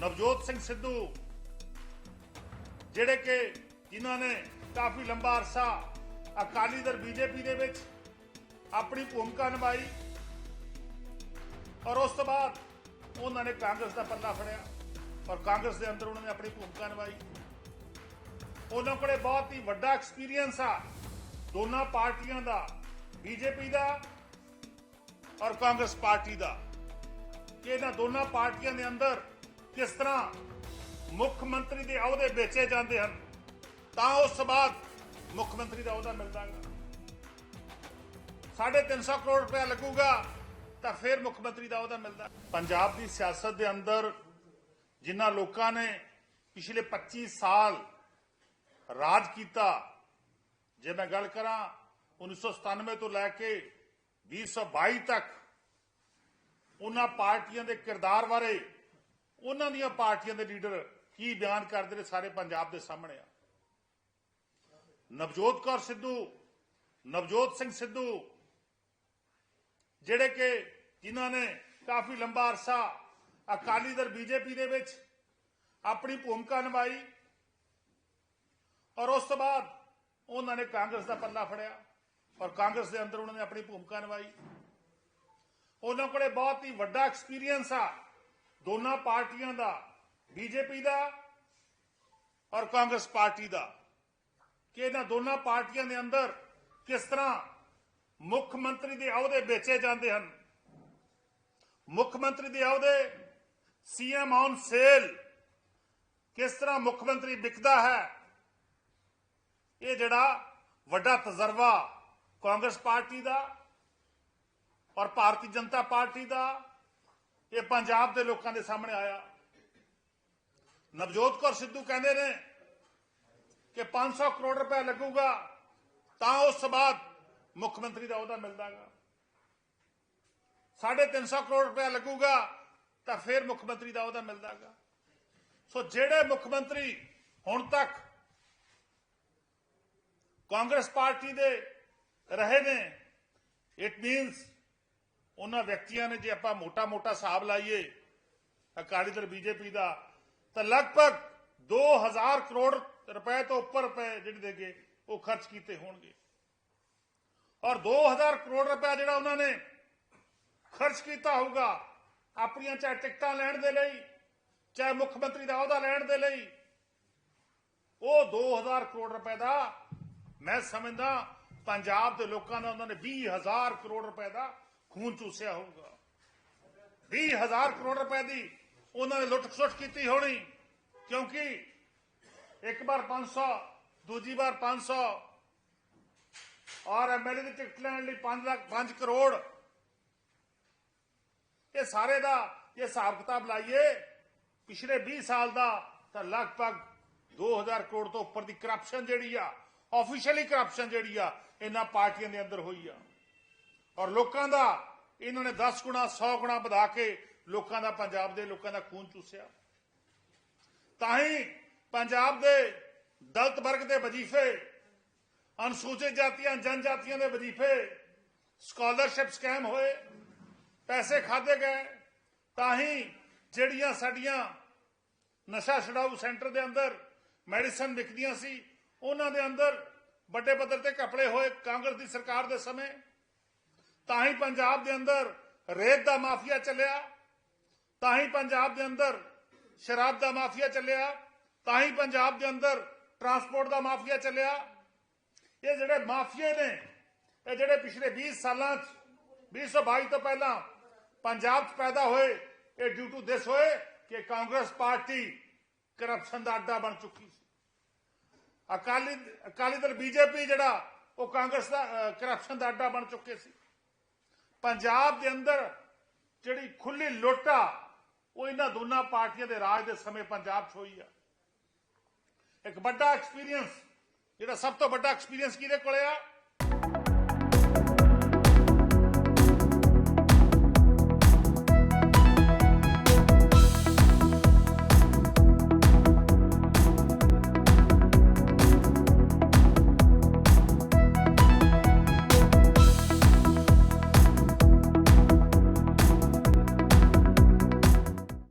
ਨਵਜੋਤ ਸਿੰਘ ਸਿੱਧੂ, ਜਿਹੜੇ ਕਿ ਜਿਨ੍ਹਾਂ ਨੇ ਕਾਫੀ ਲੰਬਾ ਅਰਸਾ ਅਕਾਲੀ ਦਲ ਬੀਜੇਪੀ ਦੇ ਵਿੱਚ ਆਪਣੀ ਭੂਮਿਕਾ ਨਿਭਾਈ ਔਰ ਉਸ ਤੋਂ ਬਾਅਦ ਉਹਨਾਂ ਨੇ ਕਾਂਗਰਸ ਦਾ ਪੱਲਾ ਫੜਿਆ ਔਰ ਕਾਂਗਰਸ ਦੇ ਅੰਦਰ ਉਹਨਾਂ ਨੇ ਆਪਣੀ ਭੂਮਿਕਾ ਨਿਭਾਈ। ਉਹਨਾਂ ਕੋਲੇ ਬਹੁਤ ਹੀ ਵੱਡਾ ਐਕਸਪੀਰੀਅੰਸ ਆ ਦੋਨਾਂ ਪਾਰਟੀਆਂ ਦਾ, ਬੀਜੇਪੀ ਦਾ ਔਰ ਕਾਂਗਰਸ ਪਾਰਟੀ ਦਾ ਕਿ ਇਹਨਾਂ ਦੋਨਾਂ ਪਾਰਟੀਆਂ ਦੇ ਅੰਦਰ ਕਿਸ ਤਰ੍ਹਾਂ ਮੁੱਖ ਮੰਤਰੀ ਦੇ ਅਹੁਦੇ ਵੇਚੇ ਜਾਂਦੇ ਹਨ, ਤਾਂ ਉਸ ਤੋਂ ਬਾਅਦ ਮੁੱਖ ਮੰਤਰੀ ਦਾ ਅਹੁਦਾ ਮਿਲਦਾ ਹੈ 350 ਕਰੋੜ ਰੁਪਏ ਲੱਗੂਗਾ, ਤਾਂ ਫਿਰ ਮੁੱਖ ਮੰਤਰੀ ਦਾ ਅਹੁਦਾ ਮਿਲਦਾ। ਪੰਜਾਬ ਦੀ ਸਿਆਸਤ ਦੇ ਅੰਦਰ ਜਿਨ੍ਹਾਂ ਲੋਕਾਂ ਨੇ ਪਿਛਲੇ 25 ਸਾਲ ਰਾਜ ਕੀਤਾ, ਜੇ ਮੈਂ ਗੱਲ ਕਰਾਂ 1997 ਤੋਂ ਲੈ ਕੇ 2022 ਤੱਕ, ਉਹਨਾਂ ਪਾਰਟੀਆਂ ਦੇ ਕਿਰਦਾਰ ਬਾਰੇ ਉਹਨਾਂ ਦੀਆਂ ਪਾਰਟੀਆਂ ਦੇ ਲੀਡਰ ਕੀ ਬਿਆਨ ਕਰਦੇ ਨੇ ਸਾਰੇ ਪੰਜਾਬ ਦੇ ਸਾਹਮਣੇ ਆ। ਨਵਜੋਤ ਕੌਰ ਸਿੱਧੂ, ਨਵਜੋਤ ਸਿੰਘ ਸਿੱਧੂ, ਜਿਹੜੇ ਕਿ ਜਿਨ੍ਹਾਂ ਨੇ ਕਾਫੀ ਲੰਬਾ ਅਰਸਾ ਅਕਾਲੀ ਦਲ ਬੀਜੇਪੀ ਦੇ ਵਿੱਚ ਆਪਣੀ ਭੂਮਿਕਾ ਨਿਭਾਈ ਔਰ ਉਸ ਤੋਂ ਬਾਅਦ ਉਹਨਾਂ ਨੇ ਕਾਂਗਰਸ ਦਾ ਪੱਲਾ ਫੜਿਆ ਔਰ ਕਾਂਗਰਸ ਦੇ ਅੰਦਰ ਉਹਨਾਂ ਨੇ ਆਪਣੀ ਭੂਮਿਕਾ ਨਿਭਾਈ। ਉਹਨਾਂ ਕੋਲੇ ਬਹੁਤ ਹੀ ਵੱਡਾ ਐਕਸਪੀਰੀਅੰਸ ਆ। ਦੋਨਾਂ ਪਾਰਟੀਆਂ ਦਾ, ਬੀਜੇਪੀ ਦਾ ਔਰ ਕਾਂਗਰਸ ਪਾਰਟੀ ਦਾ। ਕਿ ਇਹਨਾਂ ਦੋਨਾਂ ਪਾਰਟੀਆਂ ਦੇ ਅੰਦਰ ਕਿਸ ਤਰ੍ਹਾਂ ਮੁੱਖ ਮੰਤਰੀ ਦੇ ਅਹੁਦੇ ਵੇਚੇ ਜਾਂਦੇ ਹਨ? ਮੁੱਖ ਮੰਤਰੀ ਦੇ ਅਹੁਦੇ ਸੀਐਮ ਔਨ ਸੇਲ ਕਿਸ ਤਰ੍ਹਾਂ ਮੁੱਖ ਮੰਤਰੀ ਵਿਕਦਾ ਹੈ? ਇਹ ਜਿਹੜਾ ਵੱਡਾ ਤਜਰਬਾ ਕਾਂਗਰਸ ਪਾਰਟੀ ਦਾ ਔਰ ਭਾਰਤੀ ਜਨਤਾ ਪਾਰਟੀ ਦਾ ਇਹ ਪੰਜਾਬ ਦੇ ਲੋਕਾਂ ਦੇ ਸਾਹਮਣੇ ਆਇਆ। ਨਵਜੋਤ ਕੌਰ ਸਿੱਧੂ ਕਹਿੰਦੇ ਨੇ ਕਿ 500 ਕਰੋੜ ਰੁਪਏ ਲੱਗੂਗਾ, ਤਾਂ ਉਸ ਤੋਂ ਬਾਅਦ ਮੁੱਖ ਮੰਤਰੀ ਦਾ ਅਹੁਦਾ ਮਿਲਦਾਗਾ। 350 ਕਰੋੜ ਰੁਪਏ ਲੱਗੂਗਾ, ਤਾਂ ਫਿਰ ਮੁੱਖ ਮੰਤਰੀ ਦਾ ਅਹੁਦਾ ਮਿਲਦਾਗਾ। ਸੋ ਜਿਹੜੇ ਮੁੱਖ ਮੰਤਰੀ ਹੁਣ ਤੱਕ ਕਾਂਗਰਸ ਪਾਰਟੀ ਦੇ ਰਹੇ ਨੇ ਇਟ ਮੀਨਸ ਉਹਨਾਂ ਵਿਅਕਤੀਆਂ ਨੇ ਜੇ ਆਪਾਂ ਮੋਟਾ-ਮੋਟਾ ਹਿਸਾਬ ਲਾਈਏ ਅਕਾਲੀ ਦਲ ਬੀਜੇਪੀ ਦਾ, ਤਾਂ ਲਗਭਗ 2000 ਕਰੋੜ ਰੁਪਏ ਤੋਂ ਉੱਪਰ ਰੁਪਏ ਜਿਹੜੇ ਦੇਗੇ ਉਹ ਖਰਚ ਕੀਤੇ ਹੋਣਗੇ। ਔਰ 2000 ਕਰੋੜ ਰੁਪਏ ਜਿਹੜਾ ਉਹਨਾਂ ਨੇ ਖਰਚ ਕੀਤਾ ਹੋਊਗਾ, ਆਪਣੀਆਂ ਚਾਹੇ ਟਿਕਟਾਂ ਲੈਣ ਦੇ ਲਈ, ਚਾਹੇ ਮੁੱਖ ਮੰਤਰੀ ਦਾ ਅਹੁਦਾ ਲੈਣ ਦੇ ਲਈ, ਉਹ 2000 ਕਰੋੜ ਰੁਪਏ ਦਾ, ਮੈਂ ਸਮਝਦਾ ਪੰਜਾਬ ਦੇ ਲੋਕਾਂ ਦਾ ਉਹਨਾਂ ਨੇ 20000 ਕਰੋੜ ਰੁਪਏ ਦਾ ਖੂਨ ਚੂਸਿਆ ਹੋਊਗਾ। 20000 ਕਰੋੜ ਰੁਪਏ ਦੀ ਉਹਨਾਂ ਨੇ ਲੁੱਟ-ਖਸੁੱਟ ਕੀਤੀ ਹੋਣੀ, ਕਿਉਂਕਿ ਇੱਕ ਵਾਰ 500 ਦੂਜੀ ਵਾਰ 500 ਔਰ ਐਮਐਲਏ ਦੀ ਟਿਕਟ ਲੈਣ ਲਈ 5 ਲੱਖ 5 ਕਰੋੜ। ਇਹ ਸਾਰੇ ਦਾ ਇਹ ਹਿਸਾਬ ਕਿਤਾਬ ਲਾਈਏ, ਪਿਛਲੇ 20 ਸਾਲ ਦਾ ਤਾਂ ਲਗਭਗ 2000 ਕਰੋੜ ਤੋਂ ਉੱਪਰ ਦੀ ਕਰਪਸ਼ਨ ਜਿਹੜੀ ਆ ਆਫੀਸ਼ੀਅਲੀ ਕਰਪਸ਼ਨ ਜਿਹੜੀ ਆ, ਇਹਨਾਂ ਪਾਰਟੀਆਂ ਦੇ ਅੰਦਰ ਹੋਈ ਆ। ਔਰ ਲੋਕਾਂ ਦਾ, ਇਹਨਾਂ ਨੇ 10 ਗੁਣਾ 100 ਗੁਣਾ ਵਧਾ ਕੇ ਲੋਕਾਂ ਦਾ ਪੰਜਾਬ ਦੇ ਲੋਕਾਂ ਦਾ ਖੂਨ ਚੂਸਿਆ। ਤਾਂ ਹੀ ਪੰਜਾਬ ਦੇ ਦਲਤ ਵਰਗ ਦੇ ਵਜ਼ੀਫੇ, ਅਨੁਸੂਚਿਤ ਜਾਤੀਆਂ, ਜਨਜਾਤੀਆਂ ਦੇ ਵਜ਼ੀਫੇ ਸਕਾਲਰਸ਼ਿਪ ਸਕੈਮ ਹੋਏ, ਪੈਸੇ ਖਾਦੇ ਗਏ। ਤਾਂ ਹੀ ਜਿਹੜੀਆਂ ਸਾਡੀਆਂ ਨਸ਼ਾ ਛਡਾਊ ਸੈਂਟਰ ਦੇ ਅੰਦਰ ਮੈਡੀਸਨ ਵਿਕਦੀਆਂ ਸੀ, ਉਹਨਾਂ ਦੇ ਅੰਦਰ ਵੱਡੇ ਪੱਧਰ ਤੇ ਕਪੜੇ ਹੋਏ ਕਾਂਗਰਸ ਦੀ ਸਰਕਾਰ ਦੇ ਸਮੇਂ। ਤਾਂ ਹੀ ਪੰਜਾਬ ਦੇ ਅੰਦਰ ਰੇਤ ਦਾ ਮਾਫੀਆ ਚੱਲਿਆ ਤਾਂ ਹੀ ਪੰਜਾਬ ਦੇ ਅੰਦਰ ਸ਼ਰਾਬ ਦਾ ਮਾਫੀਆ ਚੱਲਿਆ ਤਾਂ ਹੀ ਪੰਜਾਬ ਦੇ ਅੰਦਰ ਟਰਾਂਸਪੋਰਟ ਦਾ ਮਾਫੀਆ ਚੱਲਿਆ ਇਹ ਜਿਹੜੇ ਮਾਫੀਏ ਨੇ ਇਹ ਜਿਹੜੇ ਪਿਛਲੇ 20 ਸਾਲਾਂ 'ਚ 2022 ਤੋਂ ਪਹਿਲਾਂ ਪੰਜਾਬ 'ਚ ਪੈਦਾ ਹੋਏ ਇਹ ਡਿਊ ਟੂ ਦਿਸ ਹੋਏ ਕਿ ਕਾਂਗਰਸ ਪਾਰਟੀ ਕਰਪਸ਼ਨ ਦਾ ਅੱਡਾ ਬਣ ਚੁੱਕੀ ਸੀ ਅਕਾਲੀ ਅਕਾਲੀ ਦਲ ਬੀਜੇਪੀ ਜਿਹੜਾ ਉਹ ਕਾਂਗਰਸ ਦਾ ਕਰਪਸ਼ਨ ਦਾ ਅੱਡਾ ਬਣ ਚੁੱਕੇ ਸੀ ਪੰਜਾਬ ਦੇ ਅੰਦਰ ਜਿਹੜੀ ਖੁੱਲੀ ਲੁੱਟ ਆ, ਉਹ ਇਹਨਾਂ ਦੋਨਾਂ ਪਾਰਟੀਆਂ ਦੇ ਰਾਜ ਦੇ ਸਮੇਂ ਪੰਜਾਬ 'ਚ ਹੋਈ ਆ। ਇੱਕ ਵੱਡਾ ਐਕਸਪੀਰੀਅੰਸ ਜਿਹੜਾ ਸਭ ਤੋਂ ਵੱਡਾ ਐਕਸਪੀਰੀਅੰਸ ਕਿਹਦੇ ਕੋਲੇ ਆ?